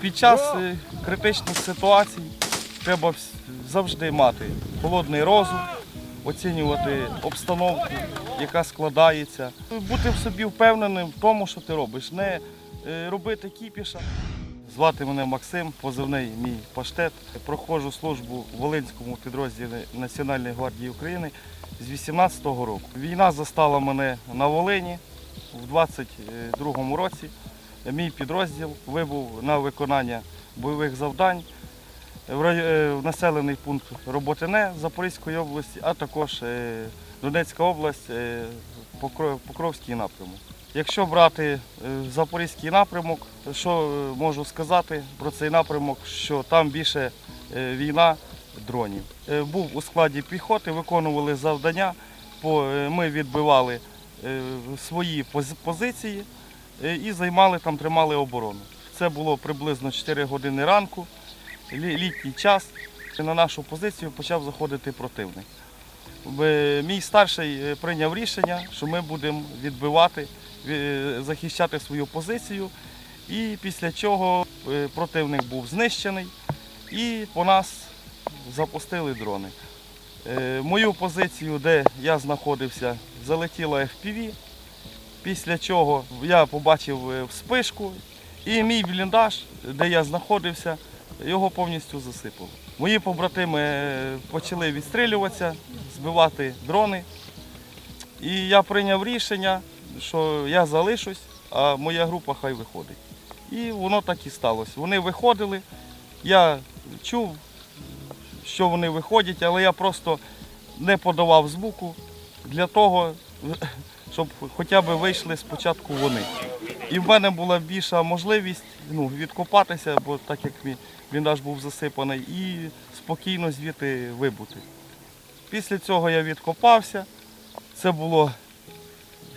Під час е, критичних ситуацій треба завжди мати холодний розум, оцінювати обстановку, яка складається, бути в собі впевненим в тому, що ти робиш, не е, робити кіпіша. Звати мене Максим, позивний мій паштет. Проходжу службу в Волинському підрозділі Національної гвардії України з 18-го року. Війна застала мене на Волині в 22-му році. Мій підрозділ вибув на виконання бойових завдань в е, населений пункт Роботине Запорізької області, а також е, Донецька область, е, Покровський напрямок. Якщо брати Запорізький напрямок, що можу сказати про цей напрямок, що там більше війна дронів. Був у складі піхоти, виконували завдання, ми відбивали свої позиції і займали там, тримали оборону. Це було приблизно 4 години ранку, літній час. На нашу позицію почав заходити противник. Мій старший е, прийняв рішення, що ми будемо відбивати, захищати свою позицію. І після чого е, противник був знищений і по нас запустили дрони. Е, Мою позицію, де я знаходився, залетіла FPV, після чого я побачив е, вспишку і мій бліндаж, де я знаходився, його повністю засипало. Мої побратими е, почали відстрілюватися, збивати дрони. І я прийняв рішення, що я залишусь, а моя група хай виходить. І воно так і сталося. Вони виходили, я чув, що вони виходять, але я просто не подавав звуку для того, щоб хоча б вийшли спочатку вони. І в мене була більша можливість ну, відкопатися, бо так як мій бліндаж був засипаний, і спокійно звідти вибути. Після цього я відкопався. Це було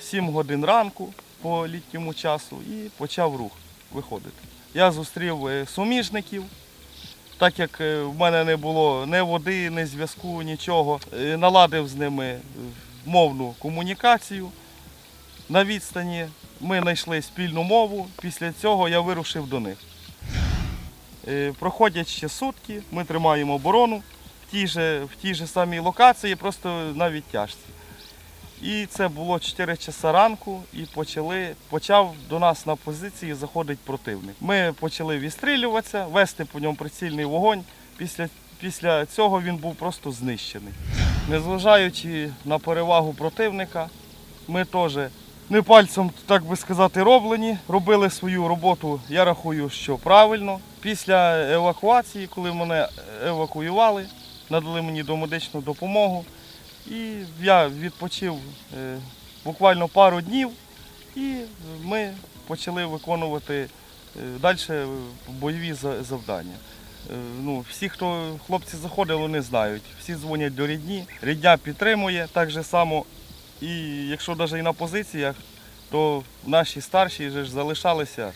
7 годин ранку по літньому часу і почав рух виходити. Я зустрів е, суміжників, так як е, в мене не було ні води, ні зв'язку, нічого. Е, Наладив з ними мовну комунікацію на відстані. Ми знайшли спільну мову. Після цього я вирушив до них. Е, Проходять ще сутки, ми тримаємо оборону в тій же, в тій же самій локації, просто на відтяжці. І це було 4 часа ранку, і почали, почав до нас на позиції заходити противник. Ми почали відстрілюватися, вести по ньому прицільний вогонь. Після, після цього він був просто знищений. Незважаючи на перевагу противника, ми теж не пальцем, так би сказати, роблені, робили свою роботу, я рахую, що правильно. Після евакуації, коли мене евакуювали, надали мені домедичну допомогу. І я відпочив е, буквально пару днів, і ми почали виконувати далі бойові завдання. Е, Ну, всі, хто хлопці заходили, вони знають. Всі дзвонять до рідні, рідня підтримує так же само. І якщо навіть і на позиціях, то наші старші вже ж залишалися.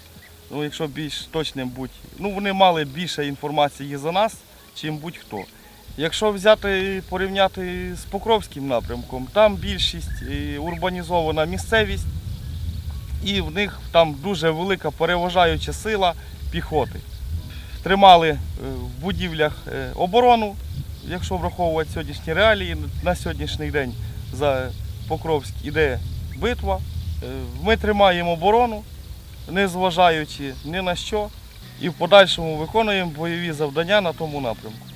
Ну, якщо більш точним будь, ну вони мали більше інформації за нас, чим будь-хто. Якщо взяти і порівняти з Покровським напрямком, там більшість урбанізована місцевість, і в них там дуже велика переважаюча сила піхоти. Тримали е, в будівлях е, оборону, якщо враховувати сьогоднішні реалії, на сьогоднішній день за Покровськ іде битва. Е, Ми тримаємо оборону, не зважаючи ні на що, і в подальшому виконуємо бойові завдання на тому напрямку.